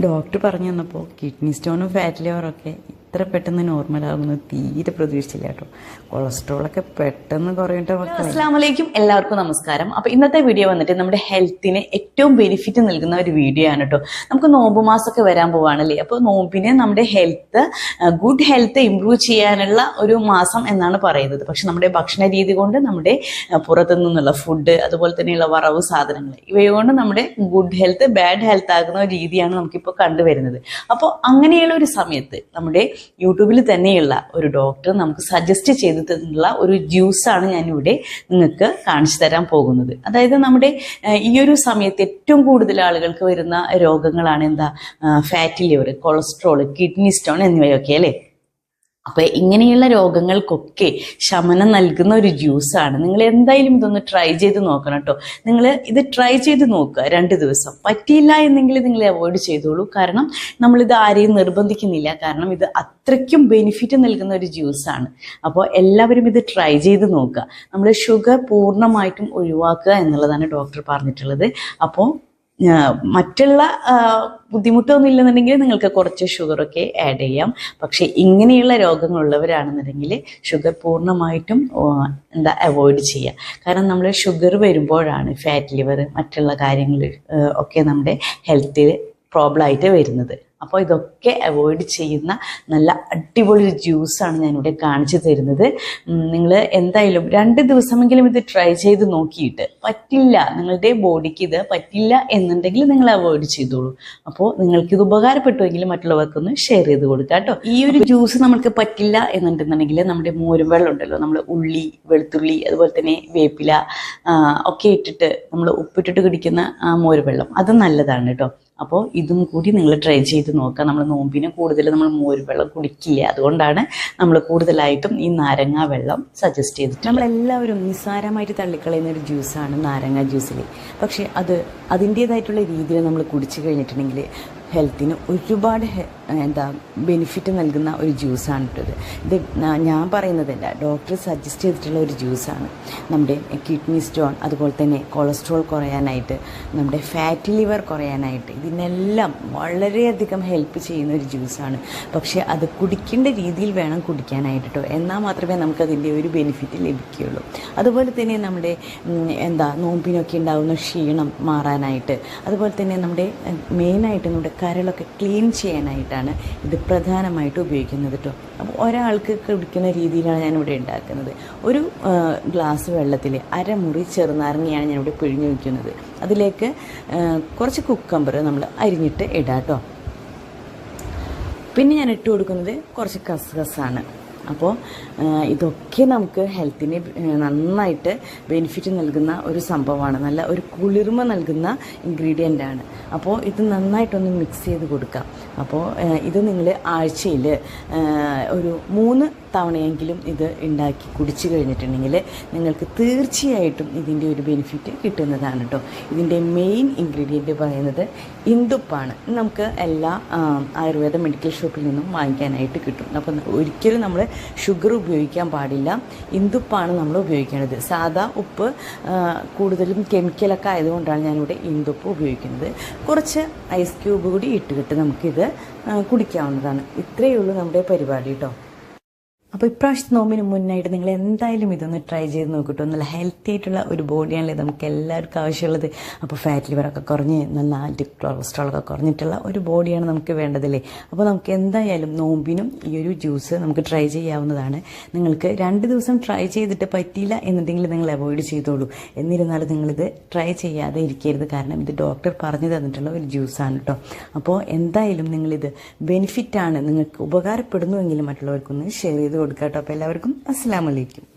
Doctor പറഞ്ഞു തന്നപ്പോൾ kidney സ്റ്റോണും fat ലിവറൊക്കെ ഇത്ര പെട്ടെന്ന് നോർമൽ ആകുമെന്ന് തീരെ പ്രതീക്ഷിച്ചില്ല കേട്ടോ. കൊളസ്ട്രോളൊക്കെ പെട്ടെന്ന് കുറയട്ടെ അസ്സാമലേക്കും എല്ലാവർക്കും നമസ്കാരം. അപ്പൊ ഇന്നത്തെ വീഡിയോ വന്നിട്ട് നമ്മുടെ ഹെൽത്തിന് ഏറ്റവും ബെനിഫിറ്റ് നൽകുന്ന ഒരു വീഡിയോ ആണ് കേട്ടോ. നമുക്ക് നോമ്പ് മാസമൊക്കെ വരാൻ പോവാണല്ലേ? അപ്പോൾ നോമ്പിനെ നമ്മുടെ ഹെൽത്ത് ഗുഡ് ഹെൽത്ത് ഇംപ്രൂവ് ചെയ്യാനുള്ള ഒരു മാസം എന്നാണ് പറയുന്നത്. പക്ഷെ നമ്മുടെ ഭക്ഷണ രീതി കൊണ്ട് നമ്മുടെ പുറത്തു നിന്നുള്ള ഫുഡ് അതുപോലെ തന്നെയുള്ള വറവ് സാധനങ്ങൾ ഇവയുകൊണ്ട് നമ്മുടെ ഗുഡ് ഹെൽത്ത് ബാഡ് ഹെൽത്ത് ആകുന്ന രീതിയാണ് നമുക്കിപ്പോൾ കണ്ടുവരുന്നത്. അപ്പോൾ അങ്ങനെയുള്ള ഒരു സമയത്ത് നമ്മുടെ യൂട്യൂബിൽ തന്നെയുള്ള ഒരു ഡോക്ടർ നമുക്ക് സജസ്റ്റ് ചെയ്തിട്ടുള്ള ഒരു ജ്യൂസാണ് ഞാനിവിടെ നിങ്ങൾക്ക് കാണിച്ചു തരാൻ പോകുന്നത്. അതായത് നമ്മുടെ ഈ ഒരു സമയത്ത് ഏറ്റവും കൂടുതൽ ആളുകൾക്ക് വരുന്ന രോഗങ്ങളാണ് എന്താ fatty liver cholesterol kidney stone എന്നിവയൊക്കെ അല്ലേ? അപ്പൊ ഇങ്ങനെയുള്ള രോഗങ്ങൾക്കൊക്കെ ശമനം നൽകുന്ന ഒരു ജ്യൂസാണ് നിങ്ങൾ എന്തായാലും ഇതൊന്ന് ട്രൈ ചെയ്ത് നോക്കണം കേട്ടോ നിങ്ങൾ ഇത് ട്രൈ ചെയ്ത് നോക്കുക രണ്ട് ദിവസം. പറ്റിയില്ല എന്നെങ്കിൽ നിങ്ങൾ അവോയ്ഡ് ചെയ്തോളൂ. കാരണം നമ്മളിത് ആരെയും നിർബന്ധിക്കുന്നില്ല. കാരണം ഇത് അത്രയ്ക്കും ബെനിഫിറ്റ് നൽകുന്ന ഒരു ജ്യൂസാണ് അപ്പോൾ എല്ലാവരും ഇത് ട്രൈ ചെയ്ത് നോക്കുക. നമ്മൾ ഷുഗർ പൂർണമായിട്ടും ഒഴിവാക്കുക എന്നുള്ളതാണ് ഡോക്ടർ പറഞ്ഞിട്ടുള്ളത്. അപ്പോൾ മറ്റുള്ള ബുദ്ധിമുട്ടൊന്നും ഇല്ലെന്നുണ്ടെങ്കിൽ നിങ്ങൾക്ക് കുറച്ച് ഷുഗറൊക്കെ ആഡ് ചെയ്യാം. പക്ഷേ ഇങ്ങനെയുള്ള രോഗങ്ങളുള്ളവരാണെന്നുണ്ടെങ്കിൽ ഷുഗർ പൂർണമായിട്ടും എന്താ അവോയ്ഡ് ചെയ്യുക കാരണം നമ്മൾ ഷുഗർ വരുമ്പോഴാണ് ഫാറ്റ് ലിവർ മറ്റുള്ള കാര്യങ്ങൾ ഒക്കെ നമ്മുടെ ഹെൽത്തിൽ പ്രോബ്ലം ആയിട്ട് വരുന്നത്. അപ്പോൾ ഇതൊക്കെ അവോയ്ഡ് ചെയ്യുന്ന നല്ല അടിപൊളി ഒരു ജ്യൂസാണ് ഞാനിവിടെ കാണിച്ചു തരുന്നത്. നിങ്ങൾ എന്തായാലും രണ്ട് ദിവസമെങ്കിലും ഇത് ട്രൈ ചെയ്ത് നോക്കിയിട്ട് പറ്റില്ല നിങ്ങളുടെ ബോഡിക്ക് ഇത് പറ്റില്ല എന്നുണ്ടെങ്കിൽ നിങ്ങൾ അവോയ്ഡ് ചെയ്തോളൂ. അപ്പോൾ നിങ്ങൾക്ക് ഇത് ഉപകാരപ്പെട്ടുവെങ്കിൽ മറ്റുള്ളവർക്കൊന്ന് ഷെയർ ചെയ്ത് കൊടുക്കുക കേട്ടോ. ഈ ഒരു ജ്യൂസ് നമുക്ക് പറ്റില്ല എന്നുണ്ടെന്നുണ്ടെങ്കിൽ നമ്മുടെ മോരും വെള്ളം ഉണ്ടല്ലോ നമ്മൾ ഉള്ളി വെളുത്തുള്ളി അതുപോലെ തന്നെ വേപ്പില ഒക്കെ ഇട്ടിട്ട് നമ്മൾ ഉപ്പിട്ടിട്ട് കുടിക്കുന്ന ആ മോര് വെള്ളം അത് നല്ലതാണ് കേട്ടോ. അപ്പോൾ ഇതും കൂടി നിങ്ങൾ ട്രൈ ചെയ്ത് നോക്കുക. നമ്മൾ നോമ്പിന് കൂടുതൽ നമ്മൾ മോര് വെള്ളം കുടിക്കില്ല. അതുകൊണ്ടാണ് നമ്മൾ കൂടുതലായിട്ടും ഈ നാരങ്ങ വെള്ളം സജസ്റ്റ് ചെയ്തിട്ട് നമ്മളെല്ലാവരും നിസ്സാരമായിട്ട് തള്ളിക്കളയുന്ന ഒരു ജ്യൂസാണ് നാരങ്ങ ജ്യൂസിൽ പക്ഷേ അത് അതിന്റേതായിട്ടുള്ള രീതിയിൽ നമ്മൾ കുടിച്ചു കഴിഞ്ഞിട്ടുണ്ടെങ്കിൽ ഹെൽത്തിന് ഒരുപാട് എന്താ ബെനിഫിറ്റ് നൽകുന്ന ഒരു ജ്യൂസാണ് ഇട്ടത് ഇത്. ഞാൻ പറയുന്നതല്ല ഡോക്ടർ സജസ്റ്റ് ചെയ്തിട്ടുള്ള ഒരു ജ്യൂസാണ്. നമ്മുടെ കിഡ്നി സ്റ്റോൺ അതുപോലെ തന്നെ കൊളസ്ട്രോൾ കുറയാനായിട്ട് നമ്മുടെ ഫാറ്റി ലിവർ കുറയാനായിട്ട് ഇതിനെല്ലാം വളരെയധികം ഹെൽപ്പ് ചെയ്യുന്ന ഒരു ജ്യൂസാണ്. പക്ഷേ അത് കുടിക്കേണ്ട രീതിയിൽ വേണം കുടിക്കാനായിട്ട് കേട്ടോ എന്നാൽ മാത്രമേ നമുക്കതിന്റെ ഒരു ബെനിഫിറ്റ് ലഭിക്കുകയുള്ളൂ. അതുപോലെ തന്നെ നമ്മുടെ എന്താ നോമ്പിനൊക്കെ ഉണ്ടാകുന്ന ക്ഷീണം മാറാനായിട്ട് അതുപോലെ തന്നെ നമ്മുടെ മെയിനായിട്ട് നമ്മുടെ കരളൊക്കെ ക്ലീൻ ചെയ്യാനായിട്ടാണ് ഇത് പ്രധാനമായിട്ട് ഉപയോഗിക്കുന്നത് കേട്ടോ അപ്പോൾ ഒരാൾക്ക് കുടിക്കുന്ന രീതിയിലാണ് ഞാനിവിടെ ഉണ്ടാക്കുന്നത്. ഒരു ഗ്ലാസ് വെള്ളത്തിൽ അരമുറി ചെറുനാരങ്ങയാണ് ഞാനിവിടെ പിഴിഞ്ഞു വയ്ക്കുന്നത് അതിലേക്ക് കുറച്ച് കുക്കമ്പർ നമ്മൾ അരിഞ്ഞിട്ട് ഇടാം കേട്ടോ പിന്നെ ഞാൻ ഇട്ട് കൊടുക്കുന്നത് കുറച്ച് കസ്കസാണ്. അപ്പോൾ ഇതൊക്കെ നമുക്ക് ഹെൽത്തിന് നന്നായിട്ട് ബെനിഫിറ്റ് നൽകുന്ന ഒരു സംഭവമാണ്. നല്ല ഒരു കുളിർമ നൽകുന്ന ഇൻഗ്രീഡിയന്റ് ആണ് അപ്പോൾ ഇത് നന്നായിട്ടൊന്ന് മിക്സ് ചെയ്ത് കൊടുക്കാം. അപ്പോൾ ഇത് നിങ്ങൾ ആഴ്ചയിൽ ഒരു മൂന്ന് തവണയെങ്കിലും ഇത് ഉണ്ടാക്കി കുടിച്ചു കഴിഞ്ഞിട്ടുണ്ടെങ്കിൽ നിങ്ങൾക്ക് തീർച്ചയായിട്ടും ഇതിന്റെ ഒരു ബെനിഫിറ്റ് കിട്ടുന്നതാണ് കേട്ടോ ഇതിന്റെ മെയിൻ ഇൻഗ്രീഡിയന്റ് പറയുന്നത് ഇന്ദുപ്പാണ്. നമുക്ക് എല്ലാ ആയുർവേദ മെഡിക്കൽ ഷോപ്പിൽ നിന്നും വാങ്ങിക്കാനായിട്ട് കിട്ടും. അപ്പം ഒരിക്കലും നമ്മൾ ഷുഗർ ഉപയോഗിക്കാൻ പാടില്ല. ഇന്ദുപ്പാണ് നമ്മൾ ഉപയോഗിക്കേണ്ടത് സാധാ ഉപ്പ് കൂടുതലും കെമിക്കലൊക്കെ ആയതുകൊണ്ടാണ് ഞാനിവിടെ ഇന്ദുപ്പ് ഉപയോഗിക്കുന്നത്. കുറച്ച് ഐസ് ക്യൂബ് കൂടി ഇട്ടുകിട്ട് നമുക്കിത് കുടിക്കാവുന്നതാണ്. ഇത്രയേ ഉള്ളൂ നമ്മുടെ പരിപാടി കേട്ടോ അപ്പോൾ ഇപ്രാവശ്യത്തെ നോമ്പിന് മുന്നായിട്ട് നിങ്ങൾ എന്തായാലും ഇതൊന്ന് ട്രൈ ചെയ്ത് നോക്കിട്ടോ. നല്ല ഹെൽത്തി ആയിട്ടുള്ള ഒരു ബോഡിയാണല്ലേ നമുക്ക് എല്ലാവർക്കും ആവശ്യമുള്ളത്. അപ്പോൾ ഫാറ്റ് ലിവറൊക്കെ കുറഞ്ഞ് നല്ല ആന്റി കൊളസ്ട്രോളൊക്കെ കുറഞ്ഞിട്ടുള്ള ഒരു ബോഡിയാണ് നമുക്ക് വേണ്ടതല്ലേ? അപ്പോൾ നമുക്ക് എന്തായാലും നോമ്പിനും ഈ ഒരു ജ്യൂസ് നമുക്ക് ട്രൈ ചെയ്യാവുന്നതാണ്. നിങ്ങൾക്ക് രണ്ട് ദിവസം ട്രൈ ചെയ്തിട്ട് പറ്റിയില്ല എന്നുണ്ടെങ്കിൽ നിങ്ങൾ അവോയ്ഡ് ചെയ്തോളൂ. എന്നിരുന്നാലും നിങ്ങളിത് ട്രൈ ചെയ്യാതെ ഇരിക്കരുത്. കാരണം ഇത് ഡോക്ടർ പറഞ്ഞു തന്നിട്ടുള്ള ഒരു ജ്യൂസാണ് കേട്ടോ അപ്പോൾ എന്തായാലും നിങ്ങളിത് ബെനിഫിറ്റാണ് നിങ്ങൾക്ക് ഉപകാരപ്പെടുന്നുവെങ്കിൽ മറ്റുള്ളവർക്കൊന്ന് ഷെയർ ചെയ്ത് കൊടുക്കാം കേട്ടോ അപ്പോൾ എല്ലാവർക്കും അസ്സാം വലൈക്കും